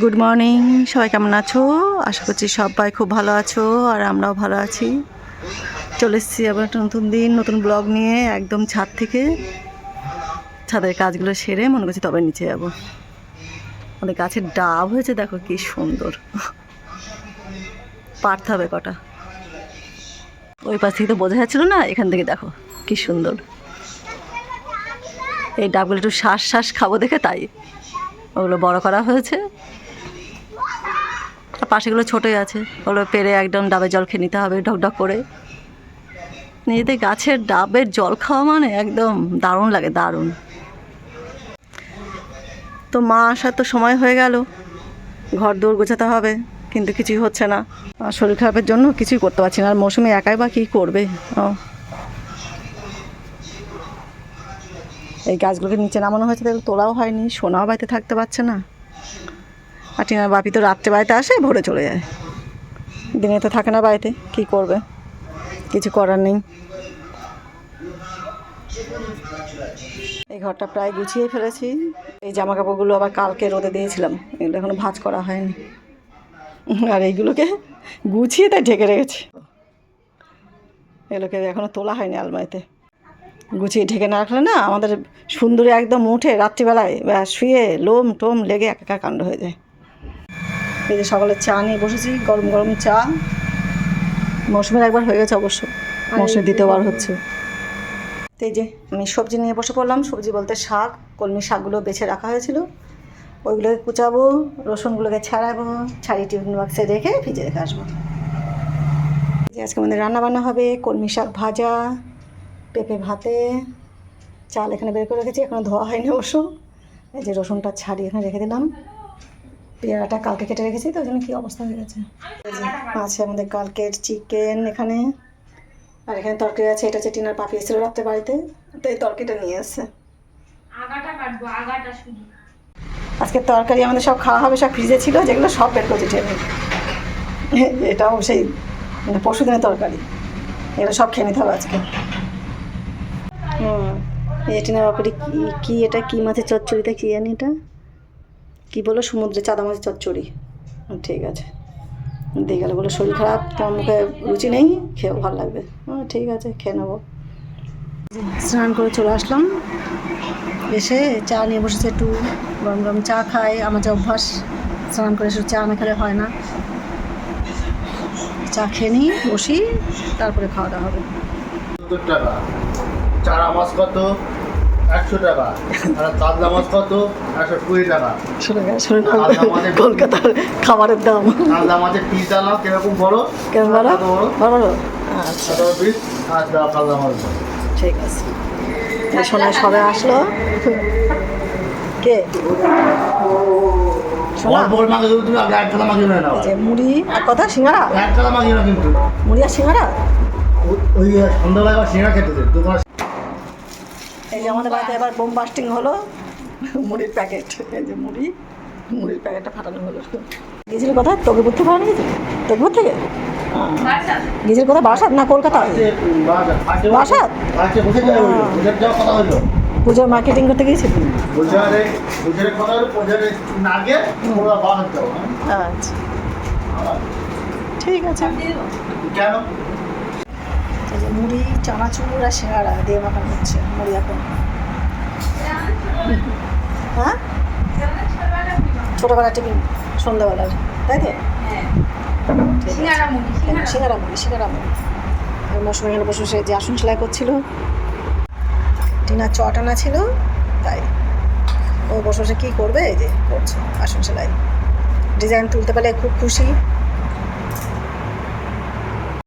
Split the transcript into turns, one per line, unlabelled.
Good morning সবাই কেমন আছো? আশা করছি সবাই খুব ভালো আছো আর আমরাও ভালো আছি। চলে এসেছি আবার একটা নতুন দিন, নতুন ব্লগ নিয়ে একদম ছাদ থেকে। ছাদের কাজগুলো সেরে মনে করছি তবে নিচে যাব। আমাদের গাছের ডাব হয়েছে, দেখো কি সুন্দর। পারতে হবে কটা। ওই পাশ থেকে তো বোঝা যাচ্ছিল না, এখান থেকে দেখো। কি সুন্দর। এই ডাবগুলো একটু শ্বাস শ্বাস খাব দেখে তাই। ওগুলো বড় করা হয়েছে। পাশেগুলো ছোটোই আছে। ওগুলো পেরে একদম ডাবের জল খেয়ে নিতে হবে, ঢক ঢক করে। নিজেদের গাছের ডাবের জল খাওয়া মানে একদম দারুণ লাগে, দারুণ। তো মা আসার তো সময় হয়ে গেল। ঘর দৌড় গোছাতে হবে, কিন্তু কিছুই হচ্ছে না। শরীর খারাপের জন্য কিছুই করতে পারছি না। আর মৌসুমি একাই বা কী করবে? ও এই গাছগুলোকে নিচে নামানো হয়েছে, তাহলে তোলাও হয়নি, সোনাও বাড়িতে থাকতে পারছে না। আর টিনার বাপি তো রাত্রে বাড়িতে আসে, ভোরে চলে যায়। দিনে তো থাকে না বাড়িতে, কী করবে? কিছু করার নেই। এই ঘরটা প্রায় গুছিয়ে ফেলেছি। এই জামা কাপড়গুলো আবার কালকে রোদে দিয়েছিলাম, এগুলো এখনও ভাঁজ করা হয়নি। আর এইগুলোকে গুছিয়ে তাই ঢেকে রেখেছি। এগুলোকে এখনও তোলা হয়নি আলমারিতে। গুছিয়ে ঢেকে না রাখলে না আমাদের সুন্দরী একদম উঠে রাত্রিবেলায় বা শুয়ে লোম টোম লেগে একাকার কাণ্ড হয়ে যায়। এই যে সকালে চা নিয়ে বসেছি গরম গরম চা। মৌসুমের একবার হয়ে গেছে অবশ্য মৌসুমের দ্বিতীয়বার হচ্ছে। তো এই যে আমি সবজি নিয়ে বসে পড়লাম সবজি বলতে শাক কলমি শাকগুলো বেছে রাখা হয়েছিল। ওইগুলোকে কুচাবো রসুনগুলোকে ছাড়াবো ছাড়িয়ে টিফিন বাক্সে রেখে ভিজে রেখে আসব। আজকে আমাদের রান্না বান্না হবে কলমি শাক ভাজা পেঁপে ভাতে চাল এখানে বের করে রেখেছি এখনও ধোয়া হয়নি অবশ্য। এই যে রসুনটা ছাড়িয়ে এখানে রেখে দিলাম। পেয়ারাটা কালকে কেটে রেখেছি তো ওই জন্য কী অবস্থা হয়ে গেছে। আছে আমাদের কালকের চিকেন এখানে। আর এখানে তরকারি আছে এটা হচ্ছে টিনার পাপি এসেছিল রাত্রে বাড়িতে তো এই তরকারিটা নিয়ে এসছে। আজকে তরকারি আমাদের সব খাওয়া হবে সব ফ্রিজে ছিল যেগুলো সব বের করছি টেনে এটাও সেই মানে পরশু দিনের তরকারি। এগুলো সব খেয়ে নিতে হবে আজকে। এই টিনার বাপরি, কি এটা, কি মাছের চচ্চড়িতে কি জানি এটা? কি বলো, সমুদ্রে চাঁদা মাছের চচ্চড়ি। ঠিক আছে। দিয়ে গেলে বলে শরীর খারাপ, তোমার মুখে রুচি নেই, খেয়েও ভালো লাগবে। ঠিক আছে, খেয়ে নেব। স্নান করে চলে আসলাম। এসে চা নিয়ে বসেছে একটু, গরম গরম চা খাই আমার যে অভ্যাস। স্নান করে এসে চা না খেলে হয় না। চা খেয়ে নিই, বসি, তারপরে খাওয়া দাওয়া হবে।
চারা মাছ কত? একশো টাকা। আর কাতলা মাছ কত? একশো কুড়ি টাকা।
শুনে শুনে
আমাদের-
কলকাতার খাবারের দাম।
কাতলা মাছের পিস দাম কীরকম বড়?
কেমন
বড়?
আচ্ছা।
পিস আর কাতলা মাছ।
ঠিক আছে। সময় সবে আসলো। কে? শোনা। মুড়ি আর কথা সিঙ্গারা? মুড়ি আর সিঙ্গারা?
ওই সন্ধ্যাবেলা আবার সিঙ্গা খেতে দোকান
এই যে আমাদের বাড়িতে এবার বোম বাস্টিং হলো। মুড়ির প্যাকেট। এই যে মুড়ি মুড়ির প্যাকেটটা ফাটানো হলো। গিয়েছিল কোথায়? তকিপুর থেকে বানানো গেছিল? তকিপুর থেকে?
বাসা
গিয়েছিল কোথায়? বাসাত না কলকাতা? বাসাত?
আজকে বসে যাবে। বুঝে কথা হলো।
পুজোর মার্কেটিং করতে গিয়েছিল?
হ্যাঁ?
আচ্ছা। ঠিক আছে।
কেন?
এই যে মুড়ি চানাচুর আর সিঙ্গারা দিয়ে মাখানো হচ্ছে মুড়ি এখন হ্যাঁ? ছোটোবেলা টিফিন সন্ধ্যাবেলার তাই তো?
সিঙ্গারা মুড়ি
সিঙ্গারা মুড়ি। সিঙ্গারা মুড়ি আর মৌসুমি এখানে বসে বসে যে আসন সেলাই করছিল টিনার চট আনা ছিল তাই। ও বসে বসে কী করবে? এই যে করছে আসন সেলাই। ডিজাইন তুলতে পারলে খুব খুশি।